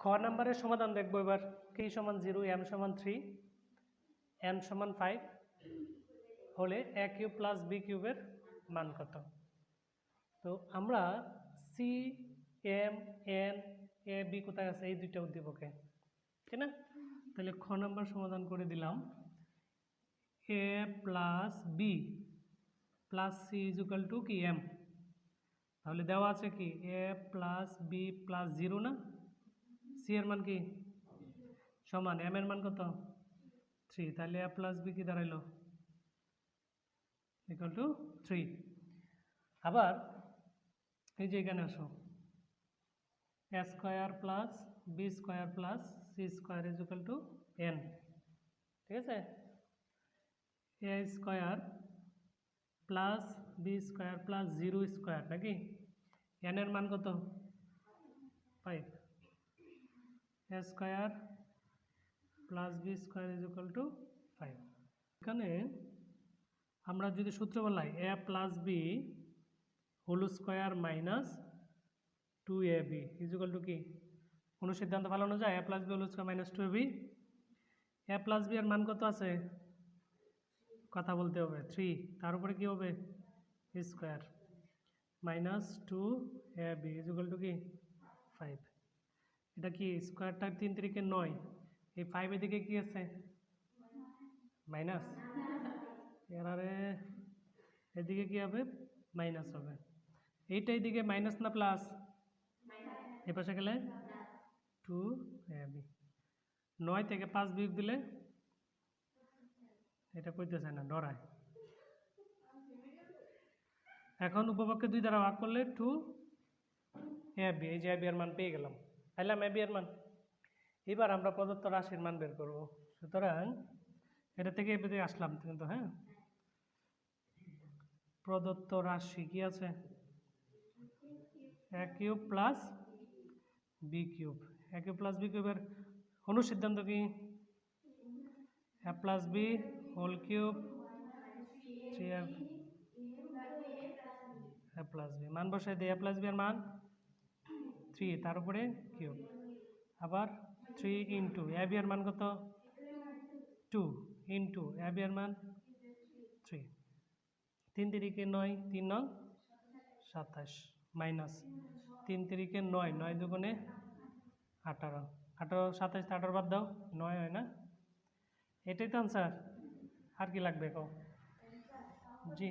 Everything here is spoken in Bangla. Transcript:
খ নাম্বারের সমাধান দেখব এবার। কে সমান জিরো এম সমান থ্রি এন সমান ফাইভ হলে এ কিউব প্লাস বি কিউবের মান কত? তো আমরা C M N A B কোথায় আছে? এই দুইটা উদ্দীপকে ঠিক না? তাহলে খ নাম্বার সমাধান করে দিলাম। A plus B plus C equal to কি? এম তাহলে দেওয়া আছে কি? A plus B plus zero না? সি এর মান কি? সমান। এম এর মান কত? থ্রি তাহলে এ প্লাস বি কি দাঁড়াইলো? ইকুয়াল টু থ্রি আবার এই যে এখানে আসো। A square plus B square plus C square is equal to N ঠিক আছে? A square plus B square plus zero square নাকি? এন এর মান কত? Five A square plus B square is equal to five এখানে আমরা যদি সূত্র বলাই A plus B whole square minus two A B equal to কি? কোনো সিদ্ধান্ত ফালানো যায় A plus B whole square minus two A B A plus B এর মান কত আছে? কথা বলতে হবে থ্রি তার উপরে কী হবে? Square minus two A B equal to কি? ফাইভ এটা কি স্কোয়ারটা তিন তিরিকে নয়? এই ফাইভের দিকে কি আছে? মাইনাস এরারে এদিকে কি হবে? মাইনাস হবে। এইটা এইদিকে মাইনাস না প্লাস এ পাশে গেলে টু বি নয় থেকে পাঁচ বিয়োগ দিলে এটা কইতেছে না, ডরায়। এখন উপপক্ষে দুই দ্বারা ভাগ করলে টু এ বি এই যে বি এর মান পেয়ে গেলাম। পাইলাম এ বি এর মান? এবার আমরা প্রদত্ত রাশির মান বের করব। সুতরাং এটা থেকে এ আসলাম কিন্তু হ্যাঁ? প্রদত্ত রাশি কি আছে? A cube plus B cube. A cube plus B কিউবের অনুসিদ্ধান্ত কি? A plus B whole cube three A plus B. মান বসাই দিই এ প্লাস বি এর মান? থ্রি তার উপরে কিউব। আবার থ্রি ইন্টু এর মান কত? টু ইন্টু এর মান থ্রি তিন তিরিকে নয়, তিন নং সাতাশ মাইনাস তিন তিরিকে নয় নয় দুগুণে আঠারো। আঠারো, সাতাশ আঠারো বাদ দাও, নয় হয় না? এটাই তো আনসার আর কি লাগবে কো জি।